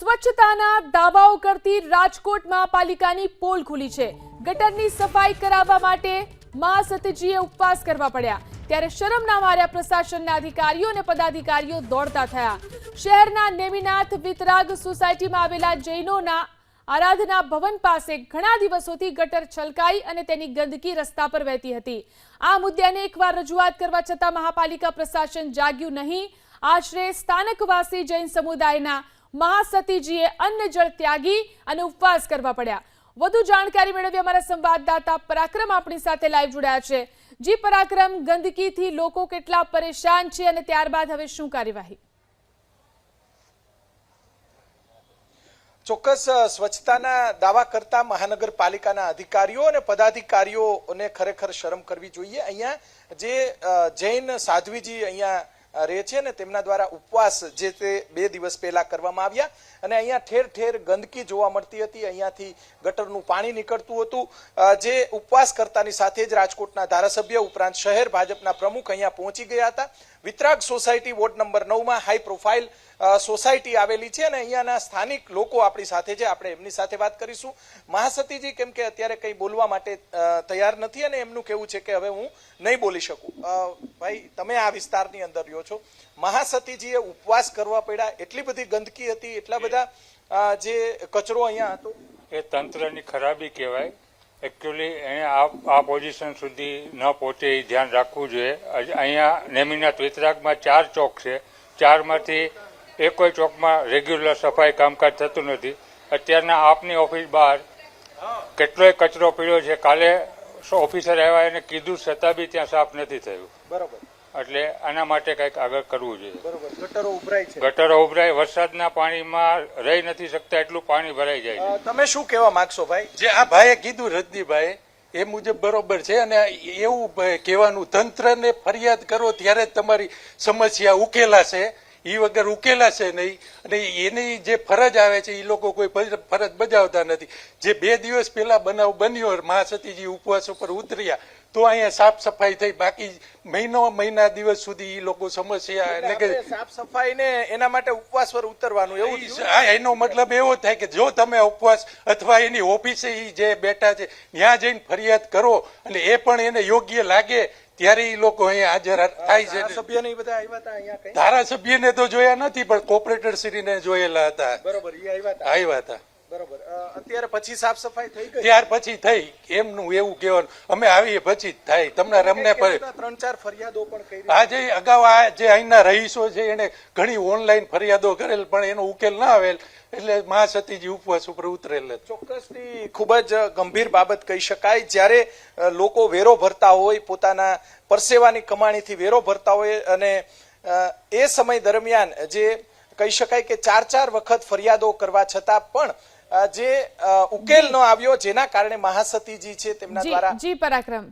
સ્વચ્છતાના દાવાઓ કરતી રાજકોટ મહાપાલિકાની પોલ ખુલી છે. ગટરની સફાઈ કરાવવા માટે મા સતીજીએ ઉપવાસ કરવા પડ્યા. ત્યારે શરમના માર્યા પ્રશાસનના અધિકારીઓ અને પદાધિકારીઓ દોડતા થયા. શહેરના નેમિનાથ વિતરાગ સોસાયટીમાં આવેલા જૈનોના આરાધના ભવન પાસે ઘણા દિવસોથી ગટર છલકાઈ અને તેની ગંદકી રસ્તા પર વહેતી હતી. આ મુદ્દાને એકવાર રજૂઆત કરવા છતાં મહાપાલિકા પ્રશાસન જાગ્યું નહીં. આશરે સ્થાનકવાસી જૈન સમુદાયના મહાસતીજીએ અન્ન જળ ત્યાગી અને ઉપવાસ કરવા પડ્યા. વધુ જાણકારી મેળવી અમારા સંવાદદાતા પરાક્રમ આપણી સાથે લાઈવ જોડાયા છે. જી પરાક્રમ, ગંદકીથી લોકો કેટલા પરેશાન છે અને ત્યારબાદ હવે શું કાર્યવાહી? ચોક્કસ સ્વચ્છતાના દાવા કરતા મહાનગરપાલિકાના અધિકારીઓ અને પદાધિકારીઓને ખરેખર શરમ કરવી જોઈએ. અહીંયા જે જૈન સાધ્વીજી અહીંયા રહે છે ને તેમના દ્વારા ઉપવાસ જે તે બે દિવસ પહેલા કરવામાં આવ્યા અને અહીંયા ઠેર ઠેર ગંદકી જોવા મળતી હતી. અહીંયાથી ગટરનું પાણી નીકળતું હતું. જે ઉપવાસ કરતાની સાથે જ રાજકોટના ધારાસભ્ય ઉપરાંત શહેર ભાજપના પ્રમુખ અહીંયા પહોંચી ગયા હતા. વિતરાગ સોસાયટી વોર્ડ નંબર નવમાં હાઈ પ્રોફાઇલ સોસાયટી આવેલી છે અને અહીંયાના સ્થાનિક લોકો આપણી સાથે છે. આપણે એમની સાથે વાત કરીશું. મહાસતીજી, કેમ કે અત્યારે કંઈ બોલવા માટે તૈયાર નથી અને એમનું કેવું છે કે હવે હું નહીં બોલી શકું. ભાઈ, તમે આ વિસ્તારની અંદર રહ્યો છો. મહાસતીજીએ ઉપવાસ કરવા પડ્યા. એટલી બધી ગંદકી હતી એટલા બધા જે કચરો અહીંયા હતો. એ તંત્રની ખરાબી કહેવાય. એકચ્યુઅલી એણે આ આ પોઝિશન સુધી ન પહોંચે એ ધ્યાન રાખવું જોઈએ. અહીંયા નેમિના ત્રિતરાગમાં ચાર ચોક છે. ચારમાંથી એકોય ચોકમાં રેગ્યુલર સફાઈ કામકાજ થતું નથી. અત્યારના આપની ઓફિસ બહાર કેટલોય કચરો પીડ્યો છે. કાલે ઓફિસર આવ્યા એને કીધું છતાં બી ત્યાં સાફ નથી થયું. બરોબર. એટલે આના માટે કંઈક આગળ કરવું જોઈએ. બરોબર ગટરો ઉભરાય છે. ગટરો ઉભરાય વરસાદના પાણીમાં રહી નથી શકતા એટલું પાણી ભરાઈ જાય છે. તમે શું કહેવા માંગશો ભાઈ? જે આ ભાઈએ કીધું રજનીભાઈ એ મુજબ બરોબર છે અને એવું કહેવાનું તંત્રને ફરિયાદ કરો ત્યારે જ તમારી સમસ્યા ઉકેલાશે. એ વગર ઉકેલાશે નહીં. અને એની જે ફરજ આવે છે એ લોકો કોઈ ફરજ ફરજ બજાવતા નથી. જે બે દિવસ પહેલા બનાવ બન્યો મહાસતીજી ઉપવાસ ઉપર ઉતર્યા. તો અહીંયા સાફ સફાઈ થઈ બાકી મહિનો મહિના દિવસ સુધી એ લોકો સમસ્યા એટલે કે સાફ સફાઈ ને એના માટે ઉપવાસ પર ઉતરવાનું એવું એનો મતલબ એવો થાય કે જો તમે ઉપવાસ અથવા એની ઓફિસે જે બેઠા છે ત્યાં જઈને ફરિયાદ કરો અને એ પણ એને યોગ્ય લાગે ત્યારે એ લોકો અહીંયા હાજર થાય છે. ધારાસભ્ય ને બધા આવ્યા હતા અહીંયા ધારાસભ્યને તો જોયા નથી પણ કોર્પોરેટર શ્રીને જોયેલા હતા. બરોબર ઈ આવ્યા હતા. આવ્યા હતા. બરોબર. અત્યારે પછી સાફ સફાઈ થઈ ગઈ? ત્યાર પછી થઈ. એમનું એવું કહેવાનું. અમે આવીએ પછી જ થાય. તમને રમને ત્રણ ચાર ફરિયાદો પણ કરી. આ જે અગાઉ આ જે અહીંના રહીશો છે એને ઘણી ઓનલાઈન ફરિયાદો કરેલ પણ એનો ઉકેલ ના આવેલ. એટલે મહાસતીજી ઉપવાસ ઉપર ઉતરેલ ચોક્કસથી ખૂબ જ ગંભીર બાબત કહી શકાય. જ્યારે લોકો વેરો ભરતા હોય પોતાના પરસેવાની કમાણીથી વેરો ભરતા હોય અને એ સમય દરમિયાન જે કહી શકાય કે ચાર ચાર વખત ફરિયાદો કરવા છતાં પણ જે ઉકેલ ન આવ્યો જેના કારણે મહાસતીજી છે તેમના દ્વારા જી પરાક્રમ.